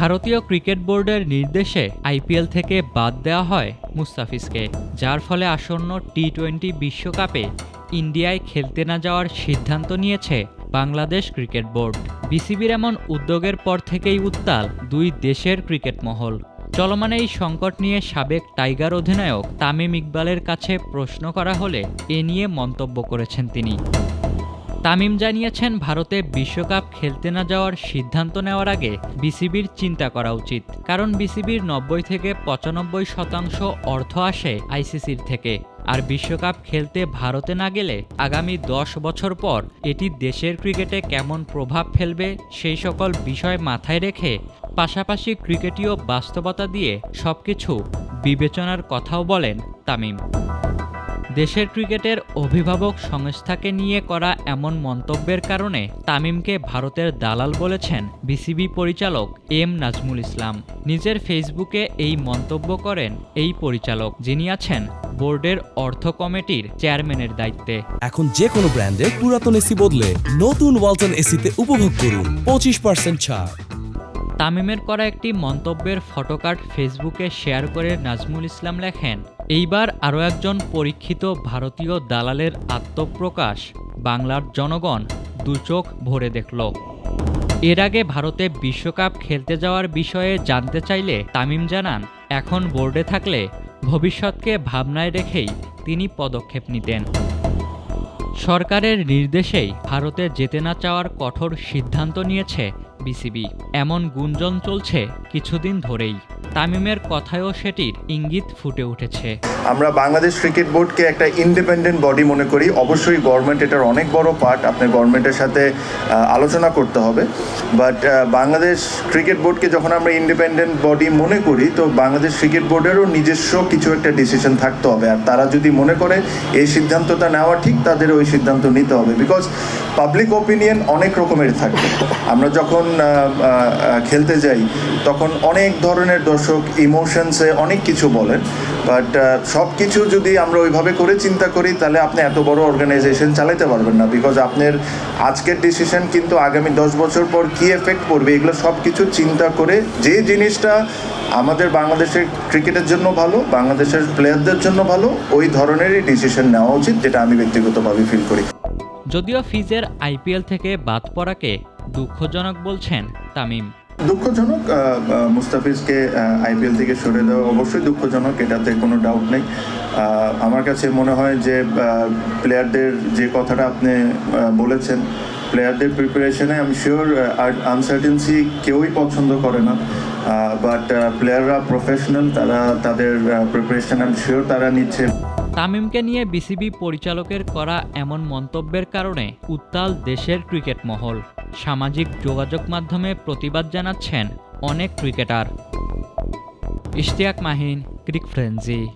ভারতীয় ক্রিকেট বোর্ডের নির্দেশে আইপিএল থেকে বাদ দেওয়া হয় মুস্তাফিজকে, যার ফলে আসন্ন টি টোয়েন্টি বিশ্বকাপে ইন্ডিয়ায় খেলতে না যাওয়ার সিদ্ধান্ত নিয়েছে বাংলাদেশ ক্রিকেট বোর্ড। বিসিবির এমন উদ্যোগের পর থেকেই উত্তাল দুই দেশের ক্রিকেট মহল। চলমান এই সংকট নিয়ে সাবেক টাইগার অধিনায়ক তামিম ইকবালের কাছে প্রশ্ন করা হলে এ নিয়ে মন্তব্য করেছেন তিনি। তামিম জানিয়েছেন, ভারতে বিশ্বকাপ খেলতে না যাওয়ার সিদ্ধান্ত নেওয়ার আগে বিসিবির চিন্তা করা উচিত। কারণ বিসিবির নব্বই থেকে পঁচানব্বই শতাংশ অর্থ আসে আইসিসির থেকে। আর বিশ্বকাপ খেলতে ভারতে না গেলে আগামী দশ বছর পর এটি দেশের ক্রিকেটে কেমন প্রভাব ফেলবে সেই সকল বিষয় মাথায় রেখে পাশাপাশি ক্রিকেটীয় বাস্তবতা দিয়ে সবকিছু বিবেচনার কথাও বলেন তামিম। দেশের ক্রিকেটের অভিভাবক সংস্থাকে নিয়ে করা এমন মন্তব্যের কারণে তামিমকে ভারতের দালাল বলেছেন বিসিবি পরিচালক এম নাজমুল ইসলাম। নিজের ফেসবুকে এই মন্তব্য করেন এই পরিচালক, যিনি আছেন বোর্ডের অর্থ কমিটির চেয়ারম্যানের দায়িত্বে। এখন যে কোনো ব্র্যান্ডের পুরাতন এসি বদলে নতুন ওয়ালটন এসিতে উপভোগ করুন পঁচিশ পার্সেন্ট ছাড়। তামিমের করা একটি মন্তব্যের ফটোকার্ড ফেসবুকে শেয়ার করে নাজমুল ইসলাম লেখেন, এইবার আরও একজন পরীক্ষিত ভারতীয় দালালের আত্মপ্রকাশ বাংলার জনগণ দুচোখ ভরে দেখল। এর আগে ভারতে বিশ্বকাপ খেলতে যাওয়ার বিষয়ে জানতে চাইলে তামিম জানান, এখন বোর্ডে থাকলে ভবিষ্যৎকে ভাবনায় রেখেই তিনি পদক্ষেপ নিতেন। সরকারের নির্দেশেই ভারতে যেতে না চাওয়ার কঠোর সিদ্ধান্ত নিয়েছে বিসিবি এমন গুঞ্জন চলছে কিছুদিন ধরেই। তামিমের কথায়ও সেটির ইঙ্গিত ফুটে উঠেছে। আমরা বাংলাদেশ ক্রিকেট বোর্ডকে একটা ইন্ডিপেন্ডেন্ট বডি মনে করি। অবশ্যই গভর্নমেন্ট এটার অনেক বড় পার্ট আপনার গভর্নমেন্টের সাথে আলোচনা করতে হবে। বাট বাংলাদেশ ক্রিকেট বোর্ডকে যখন আমরা ইন্ডিপেন্ডেন্ট বডি মনে করি, তো বাংলাদেশ ক্রিকেট বোর্ডেরও নিজস্ব কিছু একটা ডিসিশন থাকতে হবে। আর তারা যদি মনে করে এই সিদ্ধান্তটা নেওয়া ঠিক, তাদের ওই সিদ্ধান্ত নিতে হবে। বিকজ পাবলিক ওপিনিয়ন অনেক রকমের থাকে। আমরা যখন খেলতে যাই, তখন অনেক ধরনের দর্শক ইমোশনসে অনেক কিছু বলেন। বাট সব কিছু যদি আমরা ওইভাবে করে চিন্তা করি, তাহলে আপনি এত বড় অর্গানাইজেশন চালাতে পারবেন না। বিকজ আপনার আজকের ডিসিশন কিন্তু আগামী দশ বছর পর কি এফেক্ট পড়বে, এগুলো সব কিছু চিন্তা করে যে জিনিসটা আমাদের বাংলাদেশের ক্রিকেটের জন্য ভালো, বাংলাদেশের প্লেয়ারদের জন্য ভালো, ওই ধরনেরই ডিসিশন নেওয়া উচিত, যেটা আমি ব্যক্তিগতভাবে ফিল করি। যদিও ফিজের আইপিএল থেকে বাদ পড়াকে দুঃখজনক বলছেন তামিম। দুঃখজনক মুস্তাফিজকে আইপিএল থেকে সরে দেওয়া অবশ্যই দুঃখজনক, এটাতে কোনো ডাউট নেই। আমার কাছে মনে হয় যে প্লেয়ারদের যে কথাটা আপনি বলেছেন প্লেয়ারদের প্রিপারেশনে আমি শিওর আনসার্টেন্সি কেউই পছন্দ করে না। বাট প্লেয়াররা প্রফেশনাল তারা তাদের প্রিপারেশন আমি শিওর তারা নিচ্ছে। তামিমকে নিয়ে বিসিবি পরিচালকের করা এমন মন্তব্যের কারণে উত্তাল দেশের ক্রিকেট মহল। সামাজিক যোগাযোগ মাধ্যমে প্রতিবাদ জানাচ্ছেন অনেক cricketer. Ishtiaq Mahin, cric frenzy.